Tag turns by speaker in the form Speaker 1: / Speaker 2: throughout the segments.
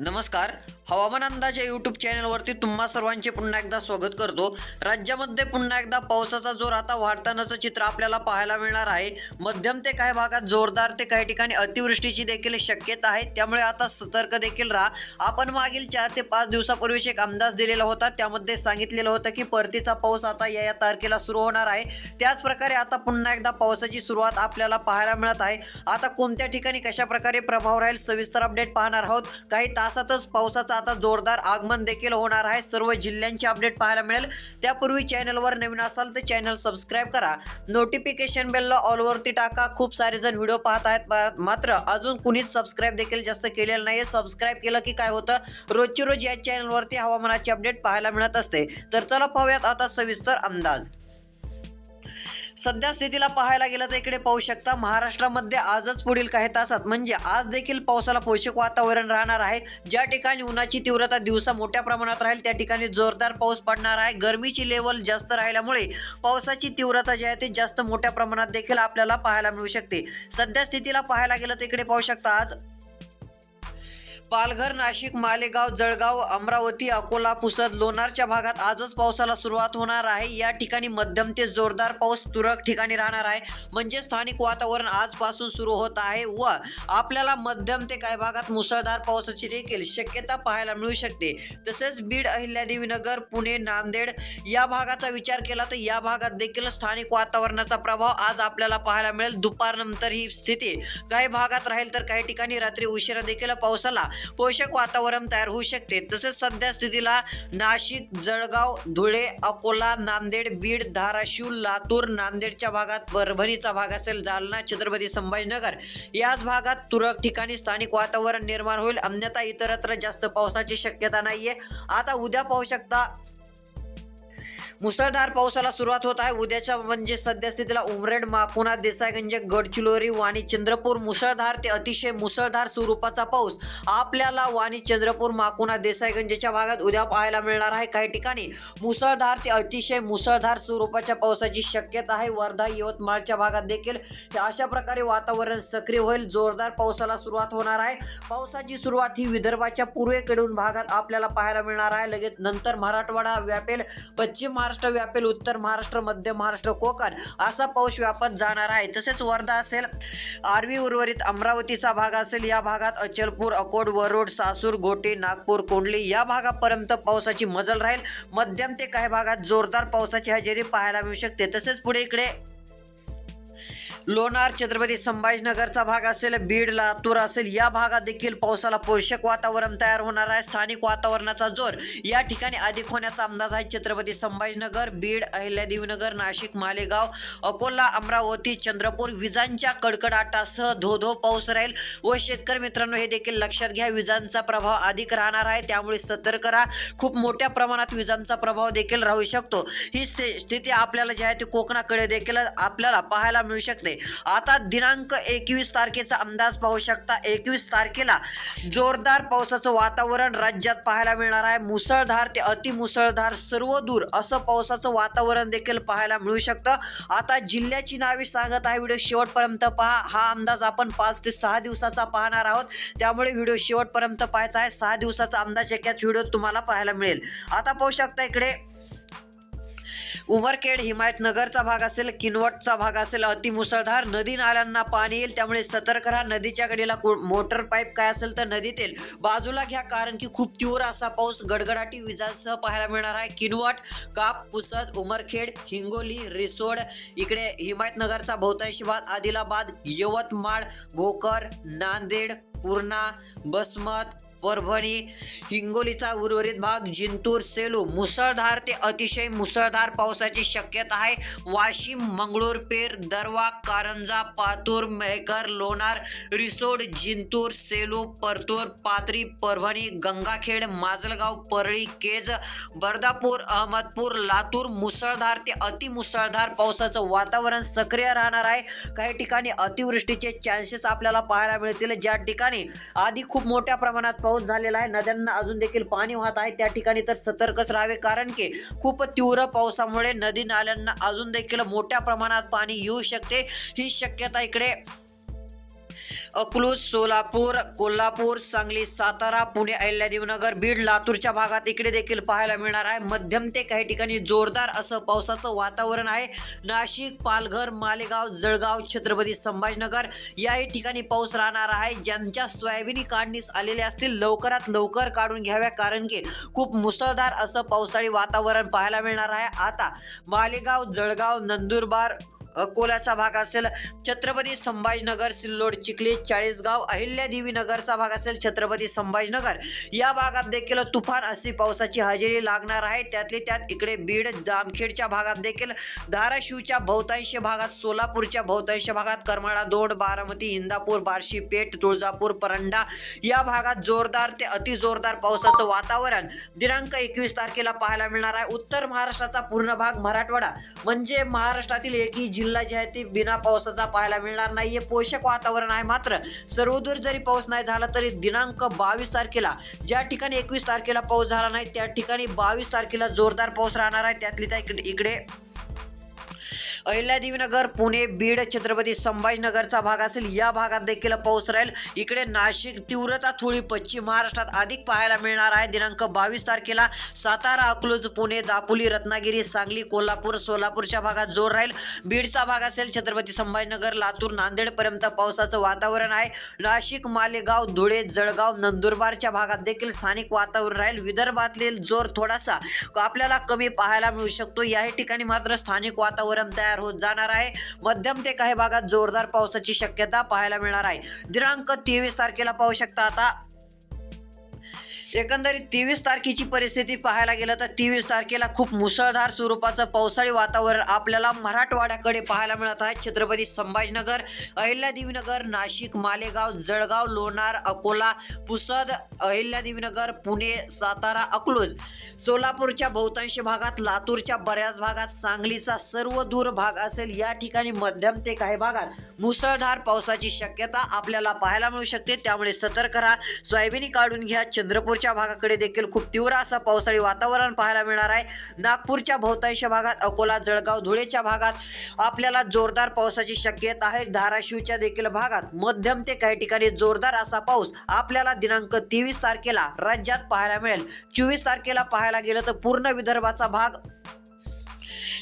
Speaker 1: नमस्कार. हवामान अंदाज या यूट्यूब चॅनलवरती तुम्हा सर्वांचे पुन्हा एकदा स्वागत करतो. राज्यामध्ये पुन्हा एकदा पावसाचा जोर आता वाढतानाचं चित्र आपल्याला पाहायला मिळणार आहे. मध्यम ते काही भागात जोरदार ते काही ठिकाणी अतिवृष्टीची देखील शक्यता आहे. त्यामुळे आता सतर्क देखील राहा. आपण मागील चार ते पाच दिवसापूर्वीच एक अंदाज दिलेला होता. त्यामध्ये सांगितलेलं होतं की परतीचा पाऊस आता या या तारखेला सुरू होणार आहे. त्याचप्रकारे आता पुन्हा एकदा पावसाची सुरुवात आपल्याला पाहायला मिळत आहे. आता कोणत्या ठिकाणी कशा प्रकारे प्रभाव राहील सविस्तर अपडेट पाहणार आहोत. काही तासातच पावसाचा आता जोरदार आगमन देखील होणार आहे. सर्व जिल्ह्यांचे अपडेट पाहायला मिळेल. त्यापूर्वी चॅनलवर नवीन असाल तर चॅनल सबस्क्राईब करा. नोटिफिकेशन बेलला ऑलवरती टाका. खूप सारे जण व्हिडिओ पाहत आहेत. मात्र अजून कुणीच सबस्क्राईब देखील जास्त केलेलं नाही सबस्क्राईब केलं की काय होतं? रोजची रोज या चॅनलवरती हवामानाचे अपडेट पाहायला मिळत असते. तर चला पाहूयात आता सविस्तर अंदाज. सध्या स्थितीला पाहायला गेलं तर इकडे पाहू शकता महाराष्ट्रामध्ये आजच पुढील काही तासात म्हणजे आज देखील पावसाला पोषक वातावरण राहणार आहे. ज्या ठिकाणी उन्हाची तीव्रता दिवसा मोठ्या प्रमाणात राहील त्या ठिकाणी जोरदार पाऊस पडणार आहे. गरमीची लेवल जास्त राहिल्यामुळे पावसाची तीव्रता जी आहे ती जास्त मोठ्या प्रमाणात देखील आपल्याला पाहायला मिळू शकते. सध्या स्थितीला पाहायला गेलं तर इकडे पाहू शकता आज पालघर नाशिक मालेगाव जळगाव अमरावती अकोला पुसद लोणारच्या भागात आजच पावसाला सुरुवात होणार आहे. या ठिकाणी मध्यम ते जोरदार पाऊस तुरळक ठिकाणी राहणार आहे. म्हणजे स्थानिक वातावरण आजपासून सुरू होत आहे व आपल्याला मध्यम ते काही भागात मुसळधार पावसाची देखील शक्यता पाहायला मिळू शकते. तसेच बीड अहिल्यादेवीनगर पुणे नांदेड या भागाचा विचार केला तर या भागात देखील स्थानिक वातावरणाचा प्रभाव आज आपल्याला पाहायला मिळेल. दुपारनंतर ही स्थिती काही भागात राहील तर काही ठिकाणी रात्री उशिरा देखील पावसाला पोषक वातावरण तयार होऊ शकते. तसेच सध्या स्थितीला नाशिक जळगाव धुळे अकोला नांदेड बीड धाराशिव लातूर नांदेडच्या भागात परभणीचा भाग असेल जालना छत्रपती संभाजीनगर. याच भागात तुरळक ठिकाणी स्थानिक वातावरण निर्माण होईल. अन्यथा इतरत्र जास्त पावसाची शक्यता नाहीये. आता उद्या पाहू शकता मुसळधार पावसाला सुरुवात होत आहे. उद्याच्या म्हणजे सद्यस्थितीला उमरेड माकुणा देसाईगंज गडचिरोली वाणी चंद्रपूर मुसळधार ते अतिशय मुसळधार स्वरूपाचा पाऊस आपल्याला वाणी चंद्रपूर माकुणा देसाईगंजच्या भागात उद्या पाहायला मिळणार आहे. काही ठिकाणी मुसळधार ते अतिशय मुसळधार स्वरूपाच्या पावसाची शक्यता आहे. वर्धा यवतमाळच्या भागात देखील अशा प्रकारे वातावरण सक्रिय होईल. जोरदार पावसाला सुरुवात होणार आहे. पावसाची सुरुवात ही विदर्भाच्या पूर्वेकडून भागात आपल्याला पाहायला मिळणार आहे. लगेच नंतर मराठवाडा व्यापेल. पश्चिम महाराष्ट्र व्यापेल उत्तर महाराष्ट्र मध्य महाराष्ट्र कोकण असा पाऊस व्यापत जाणार आहे. तसेच वर्धा असेल आरवी उर्वरित अमरावतीचा भाग असेल या भागात अचलपूर अकोट वरुड सासूर गोटे नागपूर कोंडली या भागापर्यंत पावसाची मजल राहील. मध्यम ते काही भागात जोरदार पावसाची हजेरी पाहायला मिळू शकते. तसेच पुढे इकडे लोणार छत्रपती संभाजीनगरचा भाग असेल बीड लातूर असेल या भागात देखील पावसाला पोषक वातावरण तयार होणार आहे. स्थानिक वातावरणाचा जोर या ठिकाणी अधिक होण्याचा अंदाज आहे. छत्रपती संभाजीनगर बीड अहिल्यादेवीनगर नाशिक मालेगाव अकोला अमरावती चंद्रपूर विजांच्या कडकडाटासह धो धो पाऊस राहील व शेतकरी मित्रांनो हे देखील लक्षात घ्या विजांचा प्रभाव अधिक राहणार आहे. त्यामुळे सतर्क राहा. खूप मोठ्या प्रमाणात विजांचा प्रभाव देखील राहू शकतो. ही स्थिती आपल्याला जी आहे ती कोकणाकडे देखील आपल्याला पाहायला मिळू शकते. आता दिनांक एकवीस तारखेचा अंदाज पाहू शकता. एकवीस तारखेला जोरदार पावसाचं वातावरण राज्यात पाहायला मिळणार आहे. मुसळधार ते अतिमुसळधार सर्व दूर असं पावसाचं वातावरण देखील पाहायला मिळू शकतं. आता जिल्ह्याची नावे सांगत आहे व्हिडिओ शेवटपर्यंत पहा. हा अंदाज आपण पाच ते सहा दिवसाचा पाहणार आहोत. त्यामुळे व्हिडिओ शेवटपर्यंत पाहायचा आहे. सहा दिवसाचा अंदाज एकाच व्हिडिओ तुम्हाला पाहायला मिळेल. आता पाहू शकता इकडे. उमरखेड हिमायतनगरचा भाग असेल किनवटचा भाग असेल अतिमुसळधार नदी नाल्यांना पाणी येईल त्यामुळे सतर्क राहा. नदीच्या कडेला मोटर पाईप काय असेल तर नदीत येईल. बाजूला घ्या कारण की खूप तीव्र असा पाऊस गडगडाटी विजांसह पाहायला मिळणार आहे. किनवट काप पुसद उमरखेड हिंगोली रिसोड इकडे हिमायतनगरचा बहुतांशी भाग आदिलाबाद यवतमाळ भोकर नांदेड पूर्णा बसमत परभणी हिंगोलीचा उर्वरित भाग जिंतूर सेलू. मुसळधार ते अतिशय मुसळधार पावसाची शक्यता आहे. वाशिम मंगळूर पेर दरवा कारंजा पातूर मेहकर लोणार रिसोड जिंतूर सेलू परतूर पाथरी परभणी गंगाखेड माजलगाव परळी केज बर्दापूर अहमदपूर लातूर. मुसळधार ते अतिमुसळधार पावसाचं वातावरण सक्रिय राहणार आहे. काही ठिकाणी अतिवृष्टीचे चान्सेस आपल्याला पाहायला मिळतील. ज्या ठिकाणी आधी खूप मोठ्या प्रमाणात पाऊस झालेला आहे. नद्यांना अजून देखील पाणी वाहत आहे. त्या ठिकाणी तर सतर्कच राहावे कारण की खूप तीव्र पावसामुळे नदी नाल्यांना अजून देखील मोठ्या प्रमाणात पाणी येऊ शकते. ही शक्यता इकडे अकलूज सोलापूर कोल्हापूर सांगली सातारा पुणे अहिल्यादेवनगर बीड लातूरच्या भागात इकडे देखील पाहायला मिळणार आहे. मध्यम ते काही ठिकाणी जोरदार असं पावसाचं वातावरण आहे. नाशिक पालघर मालेगाव जळगाव छत्रपती संभाजीनगर याही ठिकाणी पाऊस राहणार आहे. ज्यांच्या सोयाबिनी काढणीस आलेल्या असतील लवकरात लवकर काढून घ्याव्या कारण की खूप मुसळधार असं पावसाळी वातावरण पाहायला मिळणार आहे. आता मालेगाव जळगाव नंदुरबार अकोल्याचा भाग असेल छत्रपती संभाजीनगर सिल्लोड चिखली चाळीसगाव अहिल्यादेवी नगरचा भाग असेल छत्रपती संभाजीनगर. या भागात देखील तुफान अशी पावसाची हजेरी लागणार आहे. त्यातली त्यात इकडे बीड जामखेडच्या भागात देखील धाराशिवच्या बहुतांश भागात सोलापूरच्या बहुतांश भागात करमाळा दोड बारामती इंदापूर बार्शी पेठ तुळजापूर परंडा या भागात जोरदार ते अतिजोरदार पावसाचं वातावरण दिनांक एकवीस तारखेला पाहायला मिळणार आहे. उत्तर महाराष्ट्राचा पूर्ण भाग मराठवाडा म्हणजे महाराष्ट्रातील एकही जिल्हा जे आहे ते बिना पावसाचा पाहायला मिळणार नाहीये. पोषक वातावरण आहे मात्र. सर्वदूर जरी पाऊस नाही झाला तरी दिनांक बावीस तारखेला ज्या ठिकाणी एकवीस तारखेला पाऊस झाला नाही त्या ठिकाणी बावीस तारखेला जोरदार पाऊस राहणार आहे. त्यातली त्या इकडे इकडे अहिल्यादेवीनगर पुणे बीड छत्रपती संभाजीनगरचा भाग असेल. या भागात देखील पाऊस राहील. इकडे नाशिक तीव्रता थोडी पश्चिम महाराष्ट्रात अधिक पाहायला मिळणार आहे. दिनांक बावीस तारखेला सातारा अकलूज पुणे दापोली रत्नागिरी सांगली कोल्हापूर सोलापूरच्या भागात जोर राहील. बीडचा भाग असेल छत्रपती संभाजीनगर लातूर नांदेडपर्यंत पावसाचं वातावरण आहे. नाशिक मालेगाव धुळे जळगाव नंदुरबारच्या भागात देखील स्थानिक वातावरण राहील. विदर्भातील जोर थोडासा आपल्याला कमी पाहायला मिळू शकतो. याही ठिकाणी मात्र स्थानिक वातावरण तयार होत जाणार आहे. मध्यम ते काही भागात जोरदार पावसाची शक्यता पाहायला मिळणार आहे. दिनांक तेवीस तारखेला पाहू शकता आता. एकंदरीत तेवीस तारखेची परिस्थिती पाहायला गेलं तर तेवीस तारखेला खूप मुसळधार स्वरूपाचं पावसाळी वातावरण आपल्याला मराठवाड्याकडे पाहायला मिळत आहे. छत्रपती संभाजीनगर अहिल्यादेवीनगर नाशिक मालेगाव जळगाव लोणार अकोला पुसद अहिल्यादेवीनगर पुणे सातारा अकलूज सोलापूरच्या बहुतांश भागात लातूरच्या बऱ्याच भागात सांगलीचा सर्व दूर भाग असेल या ठिकाणी मध्यम ते काही भागात मुसळधार पावसाची शक्यता आपल्याला पाहायला मिळू शकते. त्यामुळे सतर्क राहा. सोयाबीन काढून घ्या. चंद्रपूर नागपूरच्या भागाकडे देखील खूप तीव्र असं पावसाळी वातावरण पाहायला मिळणार आहे. नागपूरच्या बहुतांश भागात अकोला जळगाव धुळेच्या भागात आपल्याला जोरदार पावसाची शक्यता आहे. धाराशिवच्या देखील भागात मध्यम ते काही ठिकाणी जोरदार असा पाऊस आपल्याला दिनांक तेवीस तारखेला राज्यात पाहायला मिळेल. चोवीस तारखेला पाहायला गेलं तर पूर्ण विदर्भाचा भाग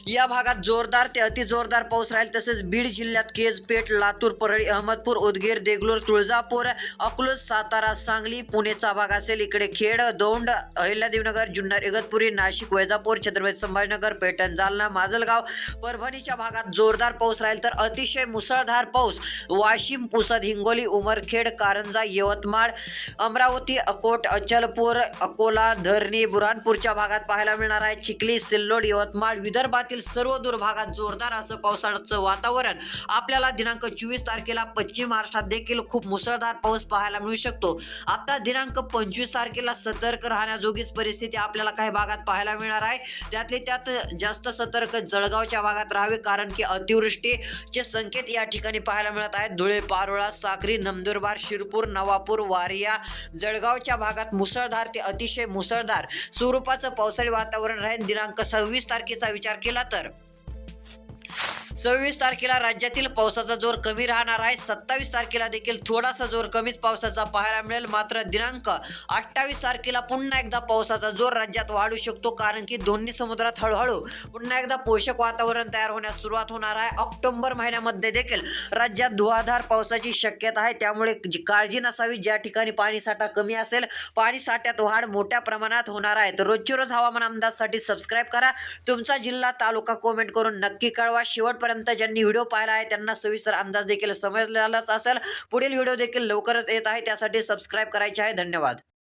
Speaker 1: या भागात जोरदार ते अति जोरदार पाऊस राहील. तसेच बीड जिल्ह्यात केजपेठ लातूर परळी अहमदपूर उदगीर देगलूर तुळजापूर अकलूज सातारा सांगली पुणेचा भाग असेल. इकडे खेड दौंड अहिल्यादेवनगर जुन्नर इगतपुरी नाशिक वैजापूर छत्रपती संभाजीनगर पेठण जालना माजलगाव परभणीच्या भागात जोरदार पाऊस राहील तर अतिशय मुसळधार पाऊस. वाशिम पुसद हिंगोली उमरखेड कारंजा यवतमाळ अमरावती अकोट अचलपूर अकोला धरणी बुरानपूरच्या भागात पाहायला मिळणार आहे. चिखली सिल्लोड यवतमाळ विदर्भात विदर्भातील सर्व दुर्भागात भागात जोरदार असं पावसाळ्याचं वातावरण. आपल्याला दिनांक चोवीस तारखेला पश्चिम महाराष्ट्रात देखील खूप मुसळधार पाऊस पाहायला मिळू शकतो. आता दिनांक पंचवीस तारखेला सतर्क राहण्याजोगीच परिस्थिती आपल्याला काही भागात पाहायला मिळणार आहे. त्यातले त्यात जास्त सतर्क जळगावच्या भागात राहावे कारण की अतिवृष्टीचे संकेत या ठिकाणी पाहायला मिळत आहेत. धुळे पारोळा साक्री नंदुरबार शिरपूर नवापूर वारिया जळगावच्या भागात मुसळधार ते अतिशय मुसळधार स्वरूपाचं पावसाळी वातावरण राहील. दिनांक सव्वीस तारखेचा विचार केला तर. सव्वीस तारखेला राज्यातील पावसाचा जोर कमी राहणार आहे. सत्तावीस तारखेला देखील थोडासा जोर कमीच पावसाचा पाहायला मिळेल. मात्र दिनांक अठ्ठावीस तारखेला पुन्हा एकदा पावसाचा जोर राज्यात वाढू शकतो. कारण की दोन्ही समुद्रात हळूहळू पुन्हा एकदा पोषक वातावरण तयार होण्यास सुरुवात होणार आहे. ऑक्टोबर महिन्यामध्ये देखील राज्यात धुवाधार पावसाची शक्यता आहे. त्यामुळे जी काळजी नसावी ज्या ठिकाणी पाणी साठा कमी असेल पाणी साठ्यात वाढ मोठ्या प्रमाणात होणार आहे. तर रोजची रोज हवामान अंदाजसाठी सबस्क्राईब करा. तुमचा जिल्हा तालुका कॉमेंट करून नक्की कळवा. शेवट आतापर्यंत ज्यांनी व्हिडिओ पाहिला आहे त्यांना सविस्तर अंदाज देखील समजलेलाच असेल. पुढील व्हिडिओ देखील लवकरच येत आहे. त्यासाठी सबस्क्राईब करायचे आहे. धन्यवाद.